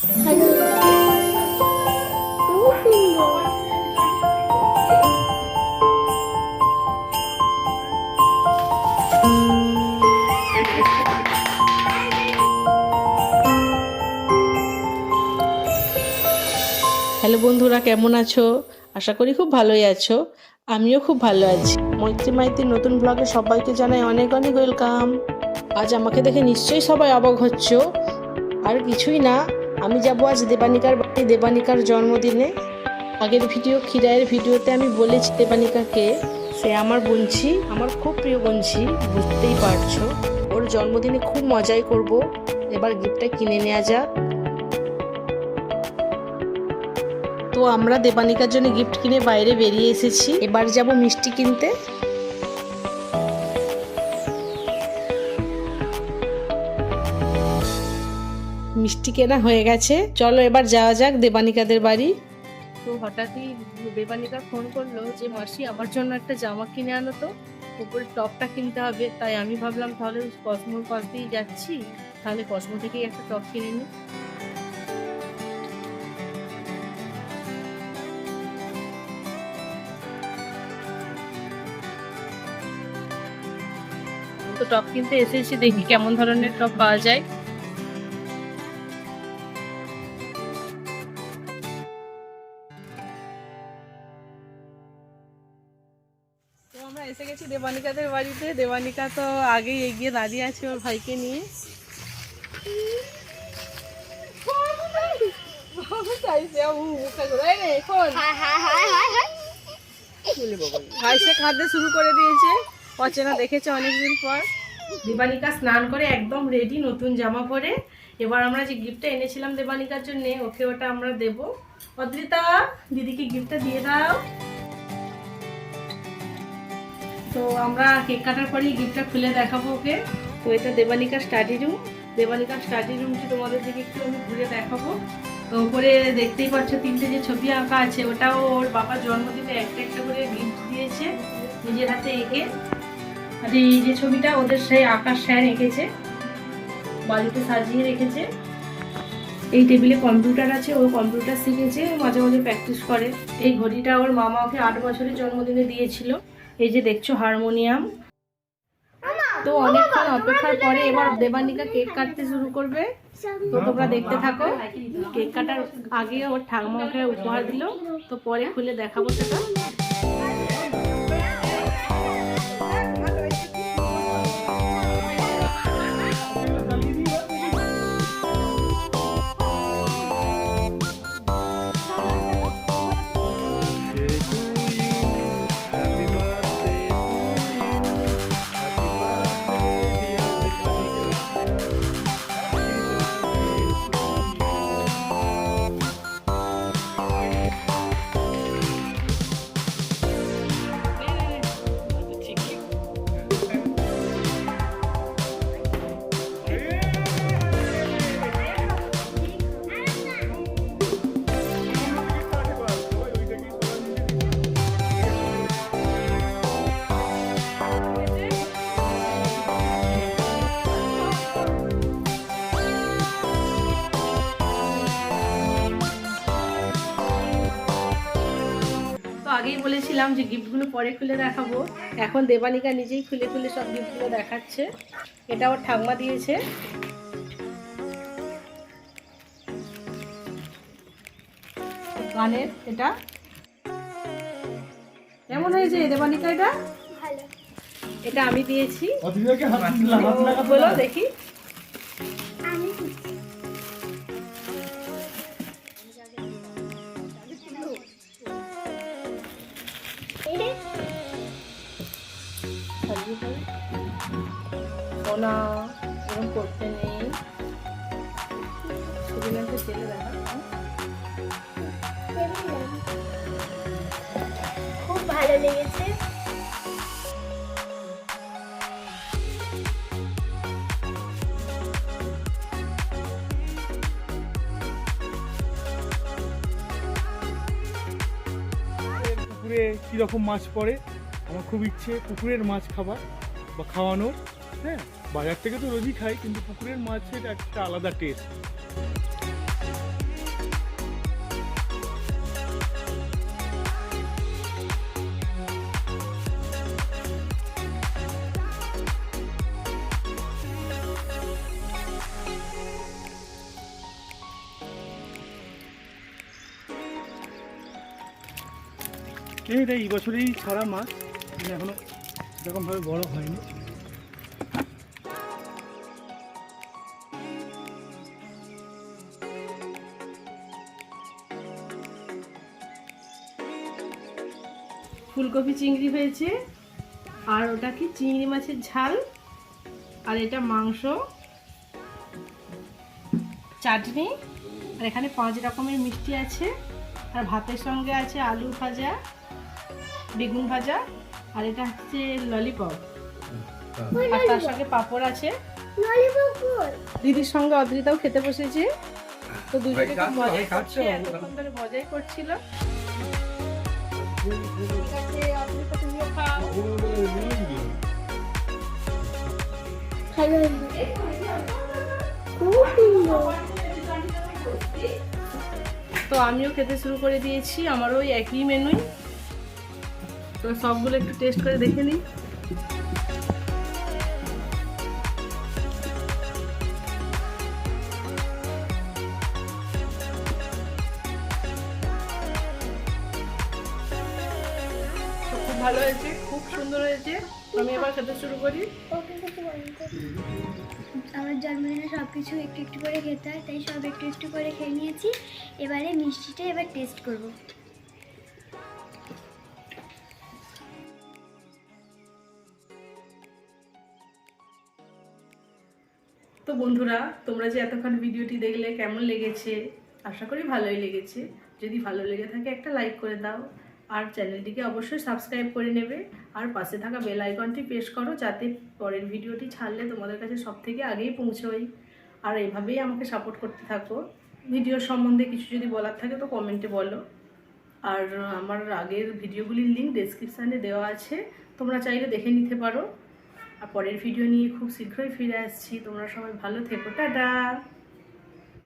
Hello বন্ধুরা, কেমন আছো? আশা করি খুব ভালোই আছো। আমিও খুব ভালো আছি। মৈত্রী মাইতির নতুন ব্লগে সবাইকে জানাই অনেক অনেক ওয়েলকাম আজ আমাকে দেখে নিশ্চয়ই সবাই অবাক হচ্ছ। আর কিছুই না আমি যাব আজ দেবানিকার বাড়ি, দেবানিকার জন্মদিনে। আগের ভিডিও খিরায়ের ভিডিওতে আমি বলেছি দেবানিকাকে, সে আমার বোনছি আমার খুব প্রিয় বোনছি বুঝতেই পারছ। ওর জন্মদিনে খুব মজাই করব। এবার গিফটটা কিনে নেওয়া যাক। তো আমরা দেবানিকার জন্য গিফট কিনে বাইরে বেরিয়ে এসেছি। এবার যাব মিষ্টি কিনতে। মিষ্টি কেনা হয়ে গেছে। চলো এবার যাওয়া যাক দেবানিকাদের বাড়ি। তো হঠাৎই দেবানিকা ফোন করল যে, মাসি, আমার জন্য একটা জামা কিনে আনো তো। উপরে টপটা কিনতে হবে। তাই আমি ভাবলাম, তাহলে কসমোর পাশ দিয়েই যাচ্ছি। তাহলে কসমো থেকেই একটা টপ কিনে নিই তো টপ কিনতে এসেছি। দেখি কেমন ধরনের টপ পাওয়া যায়। দেবানিকাদের বাড়িতে। দেবানিকা তো আগেই এগিয়ে দাঁড়িয়ে আছে ওর ভাইকে নিয়ে। Hi hi hi hi hi ভাই সে খাদ্য শুরু করে দিয়েছে। অচেনা দেখেছে অনেকদিন পর। দেবানিকা স্নান করে একদম রেডি নতুন জামা পরে। এবার আমরা যে গিফটটা এনেছিলাম দেবানিকার জন্য, ওকে ওটা আমরা দেব। অদ্রিতা, দিদিকে গিফটটা দিয়ে দাও। তো আমরা কেক কাটার পরেই গিফটটা খুলে দেখাবো ওকে। তো এটা Debanika study room. Debanika study রুমটি তোমাদের দিকে একটু আমি ঘুরে দেখাবো। তো উপরে দেখতেই পাচ্ছ তিনটে যে ছবি আঁকা আছে, ওটাও ওর বাবার জন্মদিনে একটা একটা করে গিফট দিয়েছে নিজের হাতে এঁকে। আর এই যে ছবিটা ওদের সেই আঁকার স্যার এঁকেছে, বাড়িতে সাজিয়ে রেখেছে। এই টেবিলে কম্পিউটার আছে, ও কম্পিউটার শিখেছে, মাঝে মাঝে প্র্যাকটিস করে। এই ঘড়িটা ওর মামা ওকে আট বছরের জন্মদিনে দিয়েছিল। এই যে দেখছ হারমোনিয়াম। তো অনেকক্ষণ অপেক্ষার পরে এবার দেবানিকা কেক কাটতে শুরু করবে। তো তোমরা দেখতে থাকো কেক কাটার আগে ওর ঠাকুমাকে উপহার দিল। তো পরে খুলে দেখাবো সেটা। আগেই বলেছিলাম যে গিফটগুলো পরে খুলে দেখাবো। এখন দেবানিকা নিজেই খুলে খুলে সব গিফটগুলো দেখাচ্ছে। এটা ওর ঠাকমা দিয়েছে। গানের এটা। কেমন হয়েছে দেবানিকা এটা? এটা আমি দিয়েছি। বলো দেখি। আমি না, এরকম করতে নেই। খুব ভালো লেগেছে। পুকুরে কীরকম মাছ পড়ে? আমার খুব ইচ্ছে পুকুরের মাছ খাবার বা খাওয়ানোর। হ্যাঁ বাজার থেকে তো রোজই খাই, কিন্তু পুকুরের মাছের একটা আলাদা টেস্ট এটা এই বছরেই ছাড়া মাছ এখনও এরকমভাবে বড় হয়নি। ফুলকপি চিংড়ি হয়েছে আর ওটা কি চিংড়ি মাছের ঝাল আর এটা মাংস চাটনি আর এখানে পাঁচ রকমের মিষ্টি আছে আর ভাতের সঙ্গে আছে আলু ভাজা বেগুন ভাজা আর এটা হচ্ছে ললিপপ। আর তার সঙ্গে পাঁপড় আছে। দিদির সঙ্গে অদ্রিতাও খেতে বসেছে। তো দুজনে খুব মজাই করছে এতক্ষণ ধরে মজাই করছিল। তো আমিও খেতে শুরু করে দিয়েছি, আমারও একই মেনুই তো সবগুলো একটু টেস্ট করে দেখে নিই। ভালো হয়েছে খুব সুন্দর হয়েছে। আমি এবার খেতে শুরু করি। আমার জন্মদিনে সব কিছু একটু একটু করে খেতে হয় তাই সব একটু একটু করে খেয়ে নিয়েছি। এবারে মিষ্টিটা এবার টেস্ট করব। তো বন্ধুরা তোমরা যে এতক্ষণ ভিডিওটি দেখলে কেমন লেগেছে আশা করি ভালোই লেগেছে। যদি ভালো লেগে থাকে একটা লাইক করে দাও। আর চ্যানেলটিকে অবশ্যই সাবস্ক্রাইব করে নেবে। আর পাশে থাকা বেল আইকনটি প্রেস করো, যাতে পরের ভিডিওটি ছাড়লে তোমাদের কাছে সব থেকে আগেই পৌঁছোই। আর এভাবেই আমাকে সাপোর্ট করতে থাকো। ভিডিও সম্বন্ধে কিছু যদি বলার থাকে তো কমেন্টে বলো। আর আমার আগের ভিডিওগুলির লিঙ্ক ডেসক্রিপশানে দেওয়া আছে। তোমরা চাইলে দেখে নিতে পারো। আর পরের ভিডিও নিয়ে খুব শীঘ্রই ফিরে আসছি। তোমরা সবাই ভালো থেকো। টাটা!